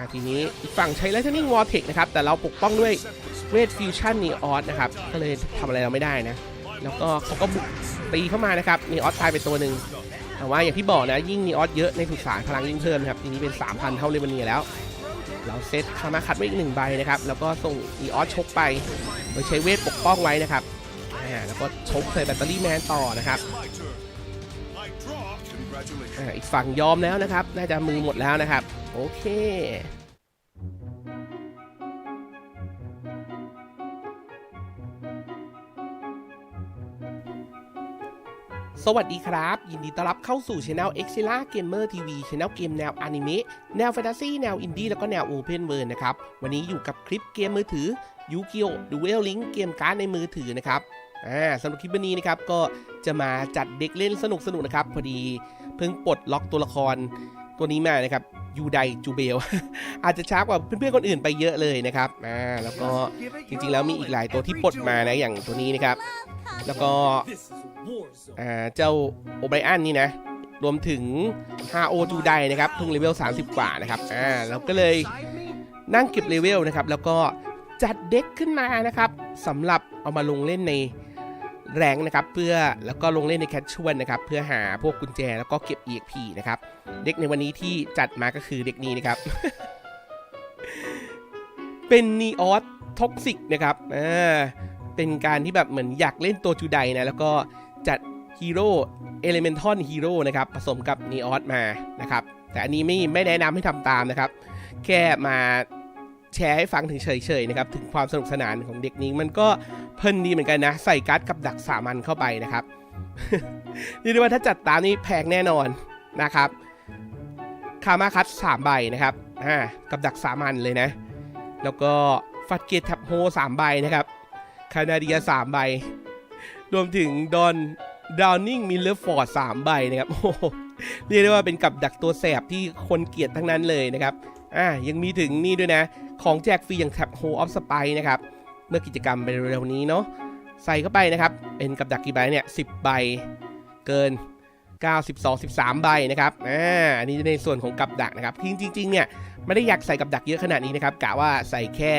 อ่าทีนี้อีกฝั่งใช้ Lightning Vortex นะครับ แต่เราปกป้องด้วยเวทฟิวชั่นนีออสนะครับ ก็เลยทำอะไรเราไม่ได้นะ แล้วก็เขาก็บุกตีเข้ามานะครับนีออสตายไปตัวหนึ่งแต่ว่าอย่างที่บอกนะ ยิ่งนีออสเยอะในสุสานพลังยิ่งเพิ่มนะครับ ทีนี้เป็น 3,000 เท่าเลวาเนียแล้ว เราเซตคามาคัดไว้อีกหนึ่งใบนะครับ แล้วก็ส่งนีออสชกไป โดยใช้เวทปกป้องไว้นะครับอ่าแล้วก็ชกใส่แบตเตอรี่แมนต่อนะครับอ่าอีกฝั่งยอมแล้วนะครับ น่าจะมือหมดแล้วนะครับ โอเคสวัสดีครับ ยินดีต้อนรับเข้าสู่ช anel e x i l a Gamer TV Channel เกมแนวอนิเมะแนวแฟนตาซีแนวอินดี้แล้วก็แนวโอเพนเวิ d นะครับ วันนี้อยู่กับคลิปเกมมือถือ yu g i o Duel Link เกมการ์ดในมือถือนะครับอ่าสำหรับคลิปนนี้นะครับ ก็จะมาจัดเด็กเล่นสนุกๆนะครับ พอดีเพิ่งปลดล็อกตัวละครตัวนี้มานะครับ ยูไดจูเบล อาจจะช้ากว่าเพื่อนๆคนอื่นไปเยอะเลยนะครับอ่าแล้วก็จริงๆแล้วมีอีกหลายตัวที่ปลดมานะอย่างตัวนี้นะครับ แล้วก็อ่าเจ้าโอไบอันนี่นะ รวมถึงฮาโอจูไดนะครับเพิ่งเลเวล 30 กว่านะครับอ่าเราก็เลยนั่งเก็บเลเวลนะครับ แล้วก็จัดเด็กขึ้นมานะครับสำหรับเอามาลงเล่นใน แรงนะครับเพื่อแล้วก็ลงเล่นในแคชชวลนะครับเพื่อหาพวกกุญแจแล้วก็เก็บ EXP นะครับเด็กในวันนี้ที่จัดมาก็คือเด็กนี้นะครับ เป็นนีออสท็อกซิกนะครับอ่าเป็นการที่แบบเหมือนอยากเล่นตัวจูไดนะแล้วก็จัดฮีโร่เอเลเมนทอนฮีโร่นะครับผสมกับนีออสมานะครับแต่อันนี้ไม่ไม่แนะนำให้ทำตามนะครับ แค่มา แชร์ให้ฟังถึงเฉยๆนะครับถึงความสนุกสนานของเด็กนี้มันก็เพลินดีเหมือนกันนะ ใส่การ์ดกับดักสามัญเข้าไปนะครับเรียกได้ว่าถ้าจัดตามนี้แพงแน่นอนนะครับคามาคัตสามใบนะครับอ่ากับดักสามัญเลยนะ แล้วก็ฟัดเกตแท็บโฮสามใบนะครับคานาเดียสามใบ รวมถึงดอนดาวนิงมิลเลอร์ฟอร์ดสามใบนะครับโอ้เรียกได้ว่าเป็นกับดักตัวแสบที่คนเกลียดทั้งนั้นเลยนะครับ อ่า ยังมีถึงนี่ด้วยนะ ของแจกฟรีอย่างแท็บโฮออฟสไปนะครับ เมื่อกิจกรรมไปเร็วๆนี้เนาะใส่เข้าไปนะครับ เป็นกับดักกี่ใบเนี่ย10ใบเกิน92 13 ใบนะครับอ่าอันนี้ในส่วนของกับดักนะครับจริงๆเนี่ยไม่ได้อยากใส่กับดักเยอะขนาดนี้นะครับกะว่าใส่แค่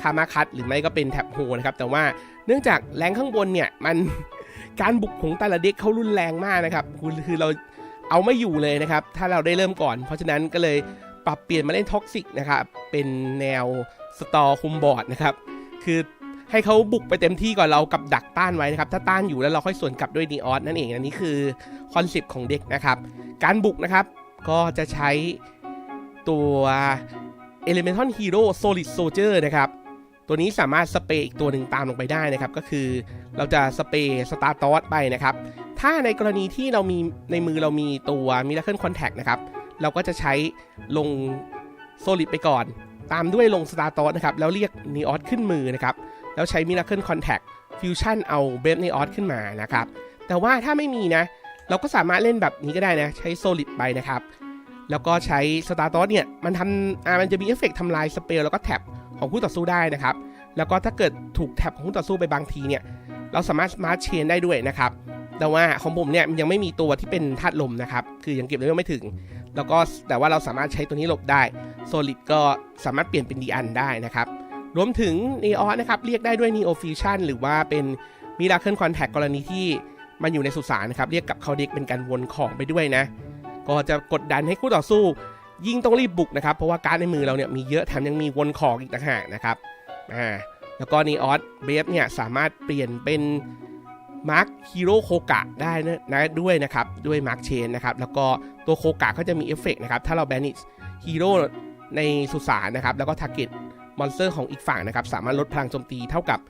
คามาคัตหรือไม่ก็เป็นแท็บโฮนะครับแต่ว่าเนื่องจากแรงข้างบนเนี่ยมันการบุกของแต่ละเด็กเขารุนแรงมากนะครับคือเราเอาไม่อยู่เลยนะครับ ถ้าเราได้เริ่มก่อน เพราะฉะนั้นก็เลย ปรับเปลี่ยนมาเล่นท็อกซิกนะครับเป็นแนวสตอคุมบอร์ดนะครับคือให้เขาบุกไปเต็มที่ก่อนเรากับดักต้านไว้นะครับ ถ้าต้านอยู่แล้วเราค่อยสวนกลับด้วยนีออสนั่นเองอันนี้คือคอนเซปต์ของเด็กนะครับ การบุกนะครับก็จะใช้ตัว Elemental Hero Solid Soldier นะครับ ตัวนี้สามารถสเปรย์อีกตัวหนึ่งตามลงไปได้นะครับ ก็คือเราจะสเปรย์สตาร์ตอสไปนะครับ ถ้าในกรณีที่เรามีในมือเรามีตัว Miracle Contact นะครับ เราก็จะใช้ลงโซลิดไปก่อน ตามด้วยลงสตาร์ตอสนะครับ แล้วเรียกนีออสขึ้นมือนะครับ แล้วใช้ Miracle Contact Fusion เอาเบฟนีออสขึ้นมานะครับ แต่ว่าถ้าไม่มีนะ เราก็สามารถเล่นแบบนี้ก็ได้นะ ใช้โซลิดไปนะครับ แล้วก็ใช้สตาร์ตอสเนี่ย มันทำอ่ามันจะมีเอฟเฟกต์ทำลายสเปลแล้วก็แท็บของคู่ต่อสู้ได้นะครับ แล้วก็ถ้าเกิดถูกแท็บของคู่ต่อสู้ไปบางทีเนี่ย เราสามารถสมาร์ทเชนได้ด้วยนะครับแต่ว่าของผมเนี่ยมันยังไม่มีตัวที่เป็นธาตุลมนะครับ คือยังเก็บเลเวลไม่ถึง แล้วก็แต่ว่าเราสามารถใช้ตัวนี้หลบได้โซลิดก็สามารถเปลี่ยนเป็นดีอันได้นะครับ รวมถึง n e o นะครับ เรียกได้ด้วย Neo Fusion หรือว่าเป็น Miracle Contact กรณีที่มันอยู่ในสุสานนะครับ เรียกกับเขาเด็กเป็นการวนของไปด้วยนะ ก็จะกดดันให้คู่ต่อสู้ ยิ่งต้องรีบบุกนะครับ เพราะว่าการดในมือเราเนี่ยมีเยอะแถมยังมีวนของอีกต่างหากนะครับอ่าแล้วก็นีออสเบฟเนี่ยสามารถเปลี่ยนเป็น มาร์คฮีโร่โคกะได้นะด้วยนะครับ ด้วยมาร์คเชนนะครับ แล้วก็ตัวโคกะก็จะมีเอฟเฟกต์นะครับ ถ้าเราแบนิชฮีโร่ในสุสานนะครับ แล้วก็ทาร์เก็ตมอนสเตอร์ของอีกฝั่งนะครับ สามารถลดพลังโจมตีเท่ากับ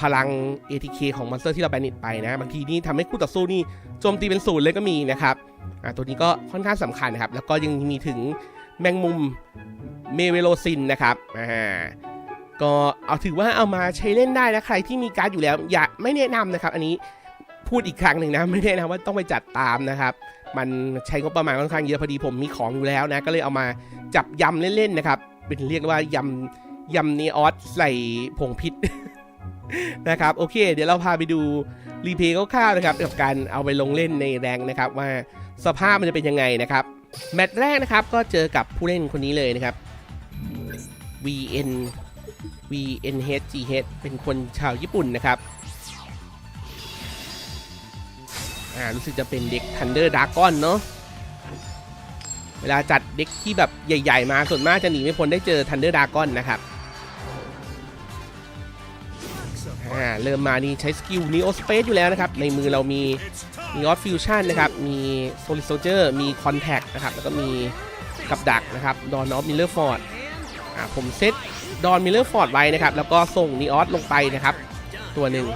พลัง ATK ของมอนสเตอร์ที่เราแบนิชไปนะ บางทีนี่ทำให้คู่ต่อสู้นี่โจมตีเป็นศูนย์เลยก็มีนะครับตัวนี้ก็ค่อนข้างสำคัญนะครับ แล้วก็ยังมีถึงแมงมุมเมเวโลซินนะครับ ก็เอาถือว่าเอามาใช้เล่นได้นะใครที่มีการ์ดอยู่แล้ว อย่าไม่แนะนำนะครับ อันนี้พูดอีกครั้งหนึ่งนะไม่แนะนำว่าต้องไปจัดตามนะครับ มันใช้งบประมาณค่อนข้างเยอะพอดีผมมีของอยู่แล้วนะก็เลยเอามาจับยำเล่นๆนะครับ เป็นเรียกว่ายำยำเนออสใส่ผงพิษนะครับโอเค เดี๋ยวเราพาไปดูรีเพย์คร่าวๆนะครับกับการเอาไปลงเล่นในแรงนะครับว่าสภาพมันจะเป็นยังไงนะครับแมตช์แรกนะครับก็เจอกับผู้เล่นคนนี้เลยนะครับ VN VNHGH เป็นคนชาวญี่ปุ่นนะครับอ่ารู้สึกจะเป็นเด็ก Thunder Dragon เนาะเวลาจัดเด็กที่แบบใหญ่ ๆ มาส่วนมากจะหนีไม่พ้นได้เจอ Thunder Dragon นะครับอ่าเริ่มมานี่ใช้สกิล Neo Space อยู่แล้วนะครับ ในมือเรามี Neo Fusion นะครับ มี Solid Soldier มี Contact นะครับ แล้วก็มีกับดักนะครับ Dawn of Miller Ford อ่าผมเซต Dawn Miller Ford ไว้นะครับ แล้วก็ส่ง Neos ลงไปนะครับ ตัวหนึ่ง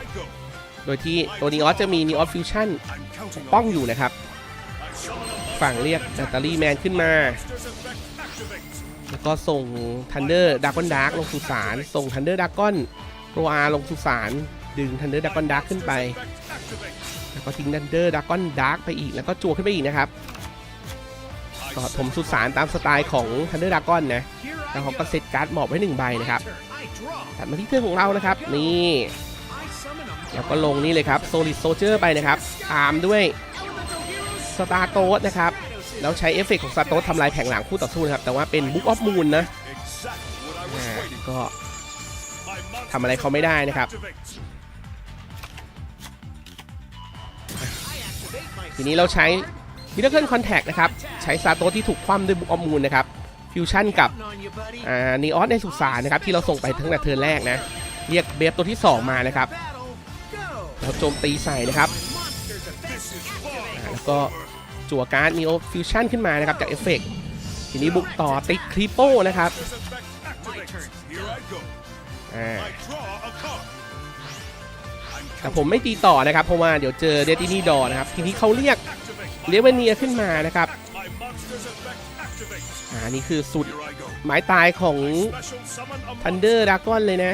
โดยที่ตัว Neos จะมี Neo Fusion ปกป้องอยู่นะครับ ฝั่งเรียกแบตเตอรี่แมนขึ้นมา แล้วก็ส่ง Thunder Dragon Dark ลงสุสาน ส่ง Thunder Dragon โรอาลงสุสาน ดึง Thunder Dragon Dark ขึ้นไป แล้วก็ทิ้ง Thunder Dragon Dark ไปอีก แล้วก็จั่วขึ้นไปอีกนะครับ ก็ถมสุสานตามสไตล์ของ Thunder Dragon นะแล้วเขาก็เซตการ์ดหมอบไว้หนึ่งใบนะครับตัดมาที่เทือกของเรานะครับ นี่แล้วก็ลงนี่เลยครับ Solid Soldier ไปนะครับตามด้วยสตาร์โตสนะครับแล้วใช้เอฟเฟกต์ของสตาร์โตสทำลายแผงหลังคู่ต่อสู้นะครับ แต่ว่าเป็น Book of Moon นะก็ทำอะไรเขาไม่ได้นะครับ ทีนี้เราใช้ Miracle Contact นะครับ ใช้สตาโตที่ถูกคว่ำด้วย Book of Moon นะครับ ฟิวชั่นกับอ่านีออสในสุสานนะครับ ที่เราส่งไปทั้งแต่เทิร์นแรกนะ เรียกเบฟตัวที่ 2 มานะครับแล้วโจมตีใส่นะครับแล้วก็จั่วการ์ดนีโอฟิวชั่นขึ้นมานะครับ จากเอฟเฟกต์ทีนี้บุกต่อติดคริปโป้นะครับแต่ผมไม่ตีต่อนะครับ เพราะว่าเดี๋ยวเจอเดตินี่ดอนะครับ ทีนี้เขาเรียก เลเวเนียขึ้นมานะครับอ่านี่คือสุดหมายตายของทันเดอร์ดากอนเลยนะ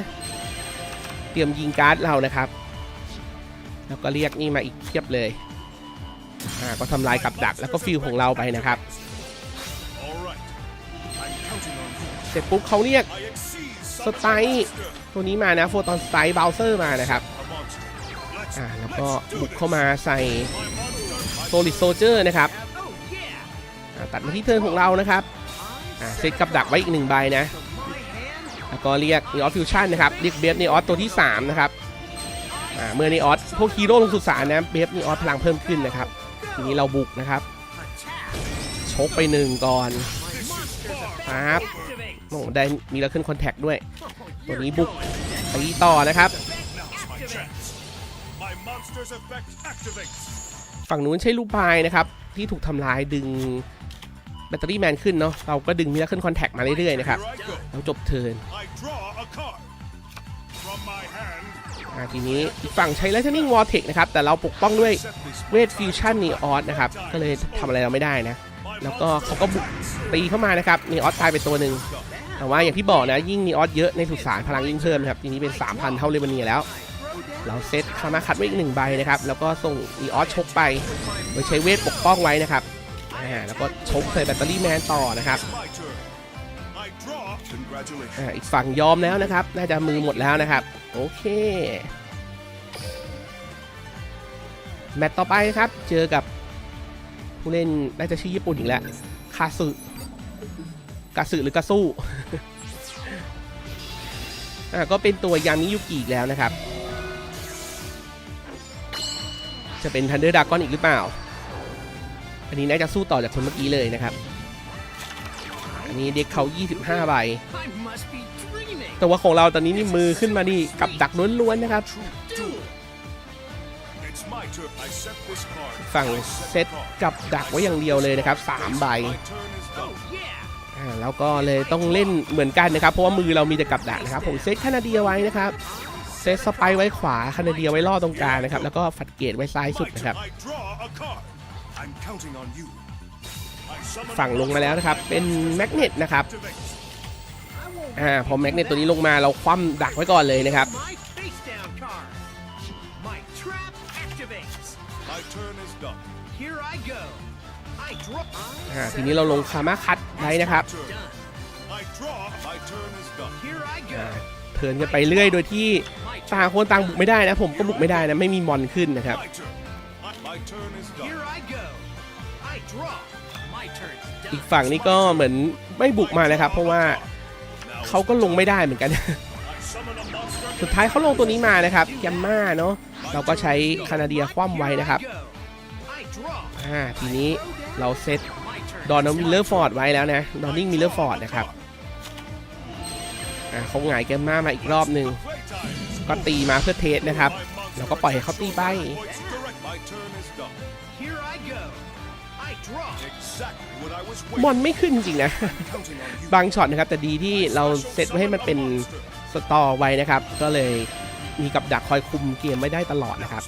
เตรียมยิงการ์ดเรานะครับ แล้วก็เรียกนี่มาอีกเทียบเลยอ่าก็ทำลายกับดักแล้วก็ฟิลของเราไปนะครับเสร็จปุ๊บเขาเรียกสไตล์ตัวนี้มานะโฟตอนสไตล์เบลเซอร์มานะครับอ่าแล้วก็บุกเข้ามาใส่ โซลิดโซเจอร์นะครับตัดมาที่เทิร์นของเรานะครับเซตกับดักไว้อีกหนึ่งใบนะแล้วก็เรียกนีออสฟิวชั่นนะครับเรียกเบฟนีออสตัวที่ 3 นะครับเมื่อนีออสพวกฮีโร่ลงสุสานนะเบฟนีออสพลังเพิ่มขึ้นนะครับทีนี้เราบุกนะครับชกไปหนึ่งก่อนครับโอ้ได้มีแล้วขึ้นคอนแทคด้วย ตัวนี้บุกตีต่อนะครับ ฝั่งนู้นใช้ลูกบายนะครับ ที่ถูกทำลายดึงแบตเตอรี่แมนขึ้นเนาะเราก็ดึงมิราเคิลคอนแทคมาเรื่อยๆนะครับแล้วจบเทิร์นทีนี้ฝั่งใช้ Lightning Vortex นะครับ แต่เราปกป้องด้วยเวทฟิวชั่นนีออสนะครับ ก็เลยทำอะไรเราไม่ได้นะ แล้วก็เขาก็บุกตีเข้ามานะครับนีออสตายไปตัวหนึ่งแต่ว่าอย่างที่บอกนะ ยิ่งนีออสเยอะในสุสานพลังยิ่งเพิ่มนะครับ ทีนี้เป็น 3,000 เท่าเลบานีแล้ว เราเซตคามาคัดไว้อีกหนึ่งใบนะครับ แล้วก็ส่งนีออสชกไป โดยใช้เวทปกป้องไว้นะครับอ่าแล้วก็ชกใส่แบตเตอรี่แมนต่อนะครับอ่าอีกฝั่งยอมแล้วนะครับ น่าจะมือหมดแล้วนะครับ โอเค แมตต์ต่อไปครับ เจอกับผู้เล่นน่าจะชื่อญี่ปุ่นอีกแล้ว คาสึกาสึหรือกาสู้อ่าก็เป็นตัวยามิยุกิอีกแล้วนะครับ จะเป็นทันเดอร์ดากอนอีกหรือเปล่า อันนี้น่าจะสู้ต่อจากคนเมื่อกี้เลยนะครับ อันนี้เด็กเขา 25 ใบ แต่ว่าของเราตอนนี้นี่มือขึ้นมานี่กับดักล้วนๆนะครับ ฝั่งเซตกับดักไว้อย่างเดียวเลยนะครับ 3 ใบอ่าแล้วก็เลยต้องเล่นเหมือนกันนะครับ เพราะว่ามือเรามีแต่กับดักนะครับ ผมเซตคานาเดียไว้นะครับ ซตสไปร์ไว้ขวาคานาเดียไว้ล่อตรงกลางนะครับ แล้วก็ฝัดเกตไว้ซ้ายสุดนะครับ ฝั่งลงมาแล้วนะครับ เป็นแมกเนตนะครับอ่าพอแมกเนตตัวนี้ลงมาเราคว่ำดักไว้ก่อนเลยนะครับอ่าทีนี้เราลงคามาคัดไว้นะครับอ่า เทินกันไปเรื่อย โดยที่ต่างคนต่างบุกไม่ได้นะ ผมก็บุกไม่ได้นะ ไม่มีมอนขึ้นนะครับ อีกฝั่งนี้ก็เหมือนไม่บุกมานะครับ เพราะว่าเขาก็ลงไม่ได้เหมือนกัน สุดท้ายเขาลงตัวนี้มานะครับแกมมาเนาะเราก็ใช้คานาเดียคว่ำไว้นะครับอ่าทีนี้เราเซตดอนมิลเลอร์ฟอร์ดไว้แล้วนะ ดอนนิงมิลเลอร์ฟอร์ดนะครับ เขาหงายแกมมามาอีกรอบหนึ่งก็ตีมาเพื่อเทสนะครับ แล้วก็ปล่อยให้เขาตีไปบอลไม่ขึ้นจริงนะ บางช็อตนะครับ แต่ดีที่เราเซตไว้ให้มันเป็นสตอไว้นะครับ ก็เลยมีกับดักคอยคุมเกมไม่ได้ตลอดนะครับ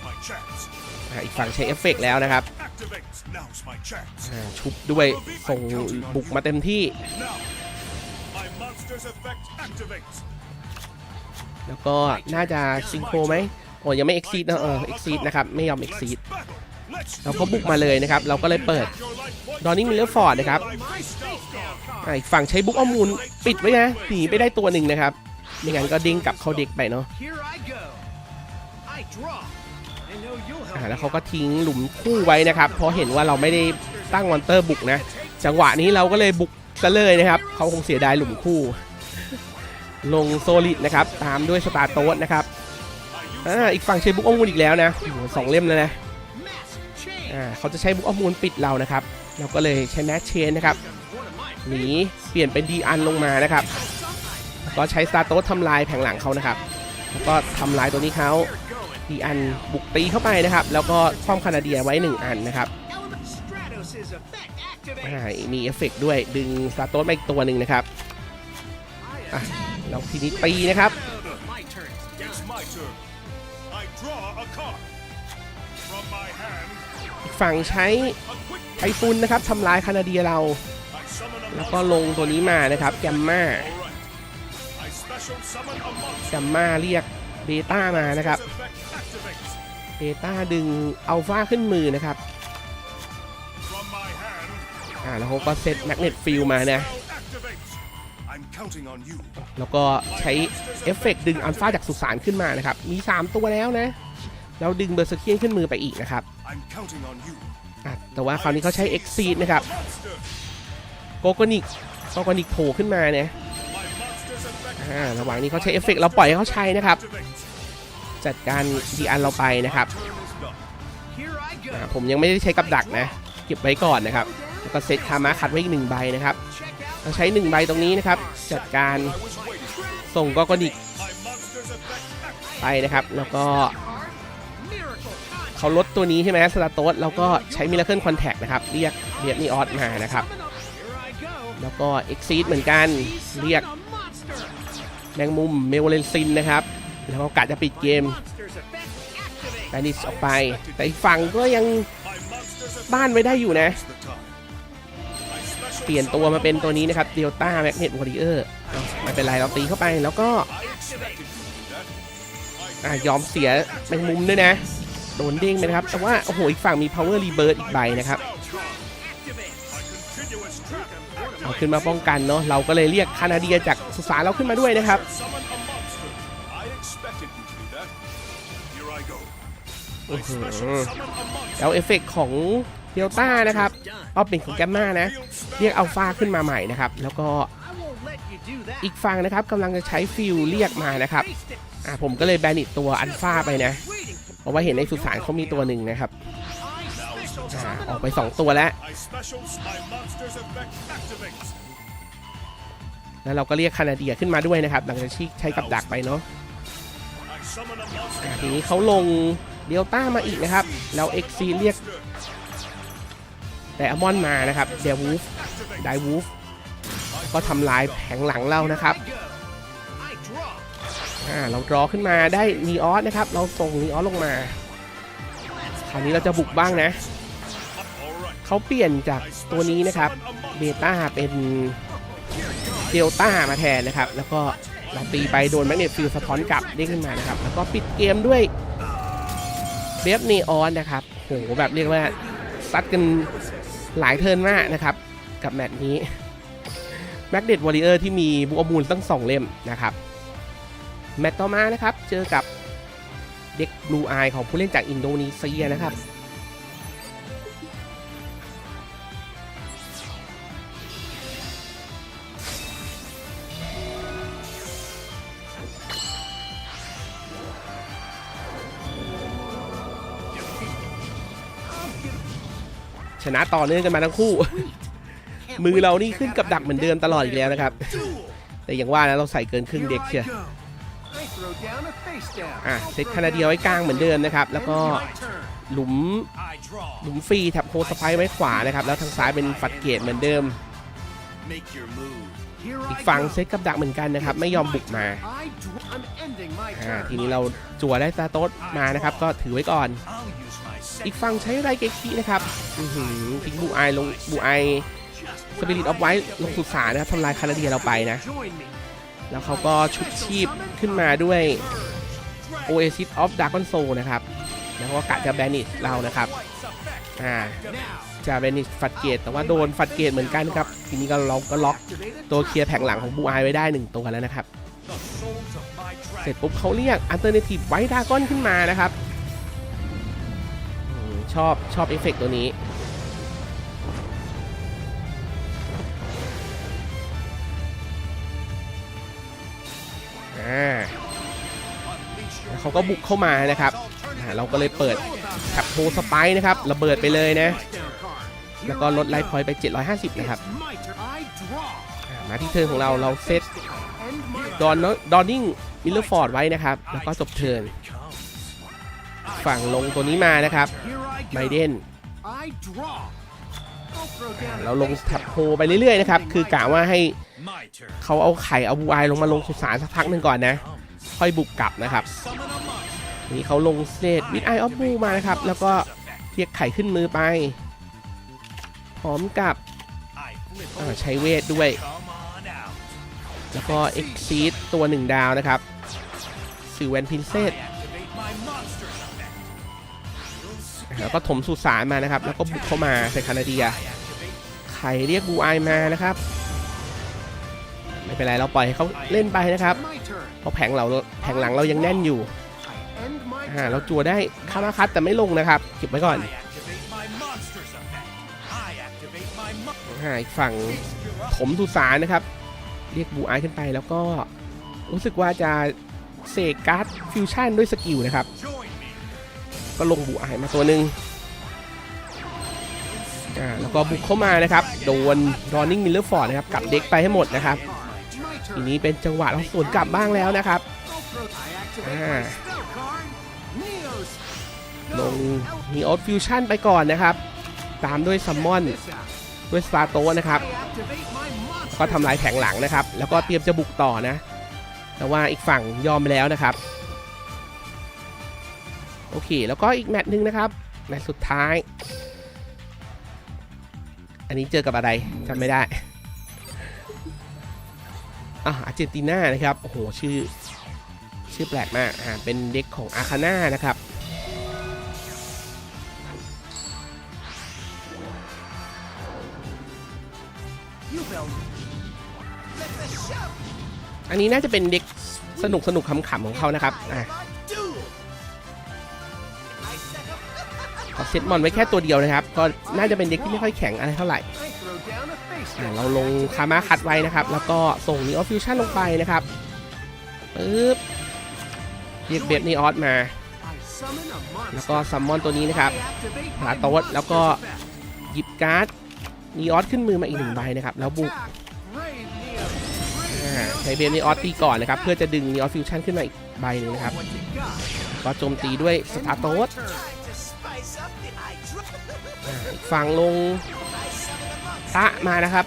อีกฝั่งใช้เอฟเฟกต์แล้วนะครับ ชุบด้วยส่งบุกมาเต็มที่ แล้วก็น่าจะซิงโครไหมโอ้ยังไม่เอ็กซีดนะเออเอ็กซีดนะครับ ไม่ยอมเอ็กซีดเราก็บุกมาเลยนะครับ เราก็เลยเปิดดอนนิงมิลเลอร์ฟอร์ดนะครับอ่าอีกฝั่งใช้บุ๊กออมูลปิดไว้นะหนีไปได้ตัวหนึ่งนะครับไม่งั้นก็ดิ้งกลับเข้าเด็กไปเนาะอ่าแล้วเขาก็ทิ้งหลุมคู่ไว้นะครับเพราะเห็นว่าเราไม่ได้ตั้งมอนเตอร์บุกนะ จังหวะนี้เราก็เลยบุก กันเลยนะครับเขาคงเสียดายหลุมคู่ ลงโซลิดนะครับ ตามด้วยสตาร์โต๊ดนะครับอ่าอีกฝั่งใช้บุกอมูลอีกแล้วนะโอ้โหสองเล่มแล้วนะอ่าเขาจะใช้บุกอมูลปิดเรานะครับเราก็เลยใช้แมชเชนนะครับหนีเปลี่ยนเป็นดีอันลงมานะครับ ก็ใช้สตาร์โต๊ดทำลายแผงหลังเขานะครับ แล้วก็ทำลายตัวนี้เขาดีอันบุกตีเข้าไปนะครับ แล้วก็คว่ำคานาเดียไว้ 1 อันนะครับ มีเอฟเฟกต์ด้วยดึงสตาร์โต้มาอีกตัวหนึ่งนะครับแล้วทีนี้ตีนะครับอีกฝั่งใช้ไอฟุนนะครับทำลายคานาเดียเรา แล้วก็ลงตัวนี้มานะครับแกมมาแกมมาเรียกเบต้ามานะครับเบต้าดึงอัลฟาขึ้นมือนะครับ อ่าแล้วเขาก็เซตแมกเนตฟิลมานะแล้วก็ใช้เอฟเฟกต์ดึงอัลฟาจากสุสานขึ้นมานะครับ มี 3 ตัวแล้วนะ แล้วดึงเบอร์เซเคียนขึ้นมือไปอีกนะครับอะแต่ว่าคราวนี้เขาใช้เอ็กซีดนะครับโกโกนิกโกโกนิกโผล่ขึ้นมาเนี่ยอ่าระหว่างนี้เขาใช้เอฟเฟกต์เราปล่อยให้เขาใช้นะครับ จัดการดีอันเราไปนะครับอ่าผมยังไม่ได้ใช้กับดักนะ เก็บไว้ก่อนนะครับ แล้วก็เซตคามาคัดไว้อีกหนึ่งใบนะครับเราใช้หนึ่งใบตรงนี้นะครับ จัดการส่งกอกนิกไปนะครับ แล้วก็เขาลดตัวนี้ใช่ไหมสตาร์โตสแล้วก็ใช้มิราเคิลคอนแทคนะครับ เรียกเรียกนีออสมานะครับ แล้วก็เอ็กซีดเหมือนกัน เรียกแมงมุมเมลเลนซินนะครับ แล้วก็กะจะปิดเกมแบนิสออกไป แต่อีกฝั่งก็ยังบ้านไว้ได้อยู่นะ ปลี่ยนตัวมาเป็นตัวนี้นะครับเดลต้าแมกเนตวอริเออร์ไม่เป็นไรเราตีเข้าไปแล้วก็ยอมเสียแมงมุมด้วยนะ โดนเด้งไปนะครับ แต่ว่า โอ้โห อีกฝั่งมี power rebirth อีกใบนะครับ เอาขึ้นมาป้องกันเนาะเราก็เลยเรียกคานาเดียจากสุสานเราขึ้นมาด้วยนะครับแล้วเอฟเฟกต์ของ เดลต้านะครับเอาเป็นของแกมมานะ เรียกอัลฟาขึ้นมาใหม่นะครับ แล้วก็อีกฝั่งนะครับกำลังจะใช้ฟิลเรียกมานะครับอะผมก็เลยแบนิตตัวอัลฟาไปนะ เพราะว่าเห็นในสุสานเขามีตัวหนึ่งนะครับอ่าออกไป 2 ตัวแล้ว แล้วเราก็เรียกคานาเดียขึ้นมาด้วยนะครับ หลังจากที่ใช้กับดักไปเนาะทีนี้เขาลงเดลต้ามาอีกนะครับ แล้วเอ็กซีเรียก แต่อมอนมานะครับเดวูฟไดวูฟก็ทำลายแผงหลังเรานะครับเราดรอขึ้นมาได้นีออสนะครับ เราส่งนีออสลงมาคราวนี้เราจะบุกบ้างนะ เขาเปลี่ยนจากตัวนี้นะครับเบต้าเป็นเดลต้ามาแทนนะครับ แล้วก็เราตีไปโดนแมกเนตฟิลสะท้อนกลับได้ขึ้นมานะครับ แล้วก็ปิดเกมด้วยเบฟนีออนนะครับโหแบบเรียกว่าซัดกัน หลายเทิร์นมากนะครับ กับแมตช์นี้แมกเดดวอริเออร์ที่มีบุกมูลตั้ง 2 เล่มนะครับ แมตต์ต่อมานะครับ เจอกับเด็กบลูอายของผู้เล่นจากอินโดนีเซียนะครับ ชนะต่อเนื่องกันมาทั้งคู่ มือเรานี่ขึ้นกับดักเหมือนเดิมตลอดอีกแล้วนะครับ แต่อย่างว่านะเราใส่เกินครึ่งเด็กเชียวอะเซตคานาเดียไว้กลางเหมือนเดิมนะครับ แล้วก็หลุมหลุมฟรีแท็บโฮสไปไว้ขวานะครับ แล้วทางซ้ายเป็นฟัดเกตเหมือนเดิม อีกฝั่งเซตกับดักเหมือนกันนะครับ ไม่ยอมบุกมาอ่าทีนี้เราจั่วได้ซาโตสมานะครับ ก็ถือไว้ก่อน อีกฝั่งใช้ไรเกคินะครับอื้อหือทิ้งบูไอลงบูไอสปิริตออฟไว้ลงสุสานนะครับทำลายคาราเดียเราไปนะ แล้วเขาก็ชุดชีพขึ้นมาด้วย Oasis of Dragon Soul นะครับ แล้วก็กะจะแบนิชเรานะครับ อ่า จะแบนิชฟัดเกตแต่ว่าโดนฟัดเกตเหมือนกันครับ ทีนี้ก็เราก็ล็อกตัวเคลียร์แผงหลังของบูไอไว้ได้หนึ่งตัวแล้วนะครับ เสร็จปุ๊บเขาเรียก Alternative White Dragon ขึ้นมานะครับชอบชอบเอฟเฟกต์ตัวนี้อ่าแล้วเขาก็บุกเข้ามานะครับ เราก็เลยเปิดแท็บโฮสไปนะครับ ระเบิดไปเลยนะ แล้วก็ลดไลฟ์พอยต์ไป 750 นะครับอ่ามาที่เทิร์นของเราเราเซตดอนดอนนิงมิลเลอร์ฟอร์ดไว้นะครับ แล้วก็จบเทิร์นฝั่งลงตัวนี้มานะครับไบเดนเราลงแท็บโฮไปเรื่อยๆนะครับ คือกะว่าให้เขาเอาไข่เอาบูไอลงมาลงสุสานสักพักหนึ่งก่อนนะ ค่อยบุกกลับนะครับ นี่เขาลงเซตวิดไอออฟบูมานะครับ แล้วก็เรียกไข่ขึ้นมือไป พร้อมกับใช้เวทด้วย แล้วก็เอ็กซีดตัวหนึ่งดาวนะครับซิวแวนพินเซตแล้วก็ถมสุสานมานะครับ แล้วก็บุกเข้ามาใส่คานาเดียไข่เรียกบูไอมานะครับ ไม่เป็นไรเราปล่อยให้เขาเล่นไปนะครับเพราะแผงเราแผงหลังเรายังแน่นอยู่อ่าเราจัวได้คามาคัตแต่ไม่ลงนะครับ เก็บไว้ก่อน อ่าอีกฝั่งถมสุสานนะครับ เรียกบูไอขึ้นไปแล้วก็รู้สึกว่าจะเสกการ์ดฟิวชั่นด้วยสกิลนะครับ ก็ลงบูไอมาตัวหนึ่งแล้วก็บุกเข้ามานะครับ โดนรอนิ่งมิลเลอร์ฟอร์ดนะครับกลับเด็กไปให้หมดนะครับทีนี้เป็นจังหวะเราสวนกลับบ้างแล้วนะครับลงมีออฟฟิวชั่นไปก่อนนะครับ ตามด้วยซัมมอน ด้วยสตาร์โตนะครับก็ทำลายแผงหลังนะครับ แล้วก็เตรียมจะบุกต่อนะ แต่ว่าอีกฝั่งยอมไปแล้วนะครับ โอเค แล้วก็อีกแมตช์หนึ่งนะครับแมตช์สุดท้าย อันนี้เจอกับอะไรจำไม่ได้อะอาร์เจนตินานะครับ โอ้โห ชื่อ ชื่อแปลกมาก อ่า เป็นเด็กของอาคาน่านะครับ อันนี้น่าจะเป็นเด็กสนุกสนุกขำๆของเขานะครับอะขอเซตมอนไว้แค่ตัวเดียวนะครับ ก็น่าจะเป็นเด็กที่ไม่ค่อยแข็งอะไรเท่าไหร่อะเราลงคามาคัดไว้นะครับ แล้วก็ส่งนีออฟฟิวชั่นลงไปนะครับปึ๊บเรียกเบฟนีออสมา แล้วก็ซัมมอนตัวนี้นะครับหาโต๊ดแล้วก็หยิบการ์ดนีออสขึ้นมือมาอีกหนึ่งใบนะครับ แล้วบุก ใช้เบฟนีออสตีก่อนนะครับ เพื่อจะดึงนีออสฟิวชั่นขึ้นมาอีกใบหนึงนะครับ ก็โจมตีด้วยสตาร์โต๊ดอ่าอีกฝั่งลงตะมานะครับ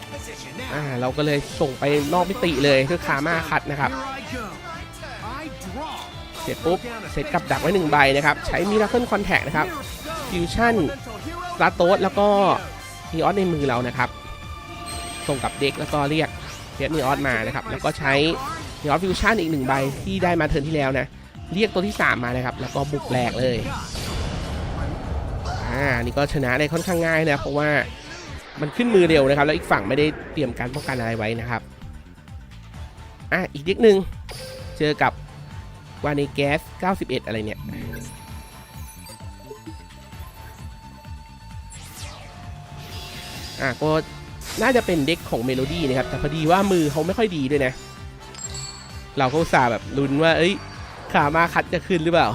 อ่าเราก็เลยส่งไปนอกมิติเลยคือคามาคัดนะครับ เสร็จปุ๊บเสร็จกับดักไว้หนึ่งใบนะครับ ใช้มิราเคิลคอนแทคนะครับฟิวชั่นสตาร์โตสแล้วก็นีออสในมือเรานะครับ ส่งกับเด็กแล้วก็เรียก เรียกนีออสมานะครับแล้วก็ใช้นีออสฟิวชั่นอีกหนึ่งใบที่ได้มาเทิร์นที่แล้วนะเรียกตัวที่ 3 มานะครับ แล้วก็บุกแหลกเลยอ่านี่ก็ชนะได้ค่อนข้างง่ายนะเพราะว่ามันขึ้นมือเร็วนะครับ แล้วอีกฝั่งไม่ได้เตรียมการป้องกันอะไรไว้นะครับอะอีกเด็กหนึ่งเจอกับวานิแกส91 อะไรเนี่ยอะก็ น่าจะเป็นเด็กของเมโลดี้นะครับ แต่พอดีว่ามือเขาไม่ค่อยดีด้วยนะ เราก็ซาแบบลุ้นว่า เอ้ย ขามาคัดจะขึ้นหรือเปล่า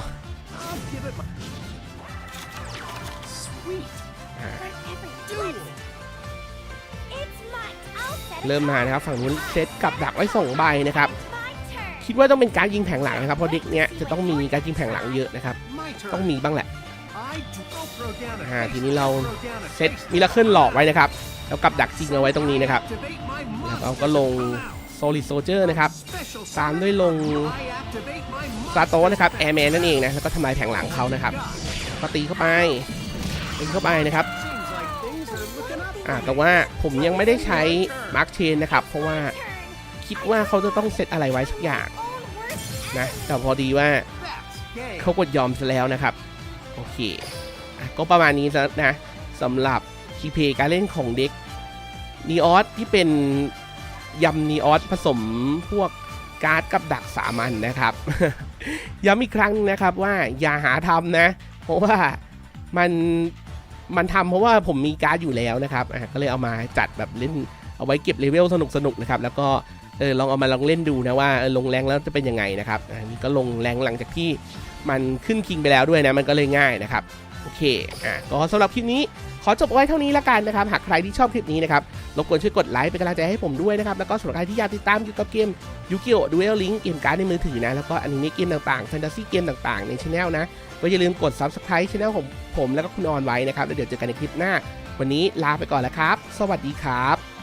เริ่มมานะครับ ฝั่งนู้นเซตกับดักไว้ส่งใบนะครับ คิดว่าต้องเป็นการยิงแผงหลังนะครับ เพราะเด็กเนี้ยจะต้องมีการยิงแผงหลังเยอะนะครับ ต้องมีบ้างแหละ อ่าทีนี้เราเซตมิราเคิลหลอกไว้นะครับแล้วกับดักจริงเอาไว้ตรงนี้นะครับแล้วเราก็ลงโซลิดโซเจอร์นะครับตามด้วยลงซาโตะนะครับแอร์แมนนั่นเองนะแล้วก็ทำลายแผงหลังเขานะครับก็ตีเข้าไปตีเข้าไปนะครับอ่าแต่ว่าผมยังไม่ได้ใช้มาร์คเชนนะครับ เพราะว่าคิดว่าเขาจะต้องเซตอะไรไว้สักอย่างนะแต่พอดีว่าเขากดยอมซะแล้วนะครับ โอเคอก็ประมาณนี้นะสำหรับคีเพการเล่นของเด็กนีออสที่เป็นยำนีออสผสมพวกการ์ดกับดักสามัญนะครับ ย้ำอีกครั้งนะครับว่าอย่าหาทำนะ เพราะว่ามันมันทำเพราะว่าผมมีการ์ดอยู่แล้วนะครับก็เลยเอามาจัดแบบเล่นเอาไว้เก็บเลเวลสนุกๆนะครับ แล้วก็เออลองเอามาลองเล่นดูนะว่าออลงแรงแล้วจะเป็นยังไงนะครับอันนี้ก็ลงแรงหลังจากที่ มันขึ้นคิงไปแล้วด้วยนะมันก็เลยง่ายนะครับโอเคอะก็สำหรับคลิปนี้ขอจบไว้เท่านี้ละกันนะครับ หากใครที่ชอบคลิปนี้นะครับรบกวนช่วยกดไลค์เป็นกำลังใจให้ผมด้วยนะครับ แล้วก็สำหรับใครที่อยากติดตามเกี่ยวกับเกมยูกิโอดูเอลลิงเกมการ์ดในมือถือนะ แล้วก็อนิเมะเกมต่างๆ แฟนตาซีเกมต่างๆ ในช anel นะ ก็อย่าลืมกด subscribe ช anel ของผมแล้วก็คุณออนไว้นะครับ แล้วเดี๋ยวเจอกันในคลิปหน้า วันนี้ลาไปก่อนแล้วครับ สวัสดีครับ